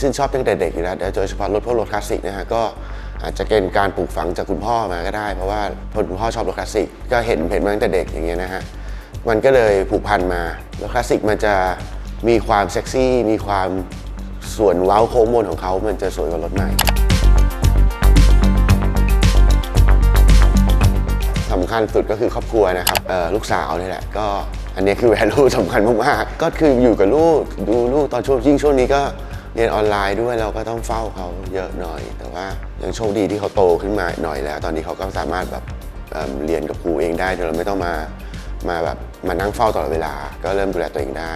ชื่นชอบตั้งแต่เด็กอยู่แล้วโดยเฉพาะรถพวกรถคลาสสิกนะฮะก็อาจจะเป็นการปลูกฝังจากคุณพ่อมาก็ได้ เพราะว่าคุณพ่อชอบรถคลาสสิกก็เห็นเห็นมาตั้งแต่เด็กอย่างเงี้ยนะฮะมันก็เลยผูกพันมารถคลาสสิกมันจะมีความเซ็กซี่มีความส่วนเว้าโค้งมนของเขามันจะสวยกว่ารถใหม่สำคัญสุดก็คือครอบครัวนะครับลูกสาวนี่แหละก็อันนี้คือ value สำคัญมากๆก็คืออยู่กับลูกดูลูกตอนช่วงยิ่งช่วงนี้ก็ เรียนออนไลน์ด้วยเราก็ต้องเฝ้าเขาเยอะหน่อย แต่ว่ายังโชคดีที่เขาโตขึ้นมาหน่อยแล้ว ตอนนี้เขาก็สามารถแบบเเรียนกับครูเองได้โดยเราไม่ต้องมามาแบบมานั่งเฝ้าตลอดเวลา ก็เริ่มดูแลตัวเองได้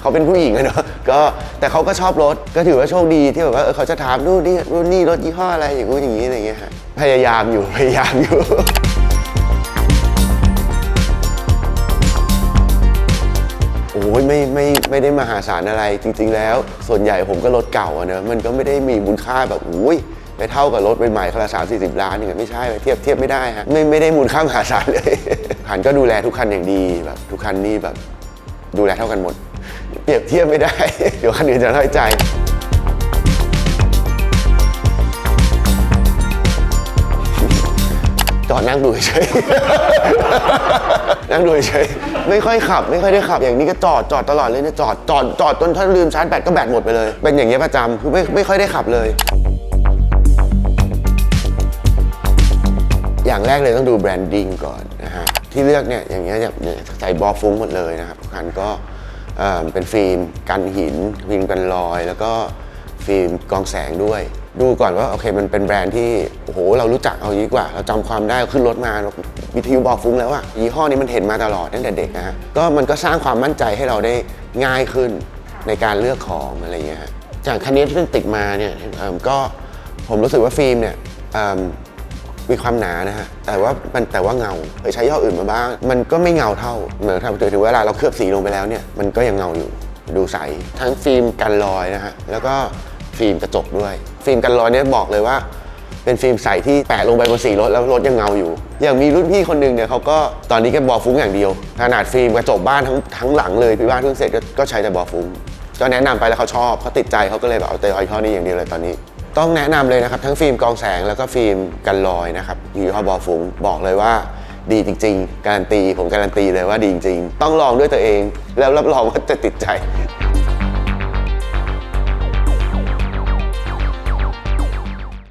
เขาเป็นผู้หญิงอะเนาะก็แต่เขาก็ชอบรถก็ถือว่าโชคดีที่แบบว่าเออเขาจะถามนู่นนี่นู่นนี่รถยี่ห้ออะไรอย่างงู้นอย่างนี้อะไรอย่างเงี้ยฮะพยายามอยู่พยายามอยู่ ไม่ได้มหาศาลอะไรจริง ๆ แล้ว ส่วนใหญ่ผมก็รถเก่าอะเนอะมันก็ไม่ได้มีมูลค่าแบบอุ้ยไปเท่ากับรถใหม่ๆคันละสามสี่สิบล้านอย่างเงี้ยไม่ใช่เทียบเทียบไม่ได้ฮะไม่ไม่ได้มูลค่ามหาศาลเลยขันก็ดูแลทุกคันอย่างดีแบบทุกคันนี่แบบดูแลเท่ากันหมด เปรียบเทียบไม่ได้ เดี๋ยวคันอื่นจะน้อยใจ อดนั่งดูเฉย นั่งดูเฉย ไม่ค่อยขับ ไม่ค่อยได้ขับ อย่างนี้ก็จอดจอดตลอดเลยเนี่ยจอดจอดจอดจนถ้าลืมชาร์จแบตก็แบตหมดไปเลย เป็นอย่างเงี้ยประจำคือไม่ไม่ค่อยได้ขับเลย อย่างแรกเลยต้องดูแบรนดิ้งก่อนนะฮะ ที่เลือกเนี่ยอย่างเงี้ยเนี่ยใส่บอฟุ้งหมดเลยนะครับทุกคันก็เอ่อเป็นฟิล์มกันหินฟิล์มกันรอย แล้วก็ฟิล์มกรองแสงด้วย ดูก่อนว่าโอเคมันเป็นแบรนด์ที่โอ้โหเรารู้จักเอายี้กว่า เราจำความได้ขึ้นรถมาวิทยุบอกฟุ้งแล้วอะยี่ห้อนี้มันเห็นมาตลอดตั้งแต่เด็กนะฮะก็มันก็สร้างความมั่นใจให้เราได้ง่ายขึ้นในการเลือกของอะไรอย่างเงี้ยจากคันนี้ที่ติดมาเนี่ยก็ผมรู้สึกว่าฟิล์มเนี่ยมีความหนานะฮะ แต่ว่ามันแต่ว่าเงาเคยใช้ย่ออื่นมาบ้าง มันก็ไม่เงาเท่า เหมือนถ้าถึงเวลาเราเคลือบสีลงไปแล้วเนี่ย มันก็ยังเงาอยู่ ดูใส ทั้งฟิล์มกันรอยนะฮะ แล้วก็ ฟิล์มกระจกด้วย ฟิล์มกันรอยเนี่ยบอกเลยว่า เป็นฟิล์มใสที่แปะลงไปบนสีรถแล้วรถยังเงาอยู่ อย่างมีรุ่นพี่คนหนึ่งเนี่ยเขาก็ตอนนี้ก็บอฟุ้งอย่างเดียว ขนาดฟิล์มกระจกบ้านทั้งทั้งหลังเลยพี่บ้านเพิ่งเสร็จก็ก็ใช้แต่บอฟุ้งก็แนะนำไปแล้วเขาชอบเขาติดใจเขาก็เลยแบบเอาเตยยี่ห้อนี้อย่างเดียวเลยตอนนี้ ต้องแนะนำเลยนะครับทั้งฟิล์มกองแสงแล้วก็ฟิล์มกันรอยนะครับยี่ห้อบอฟุ้งบอกเลยว่าดีจริง ๆ การันตีผมการันตีเลยว่าดีจริง ๆ ต้องลองด้วยตัวเอง แล้วรับรองว่าจะติดใจ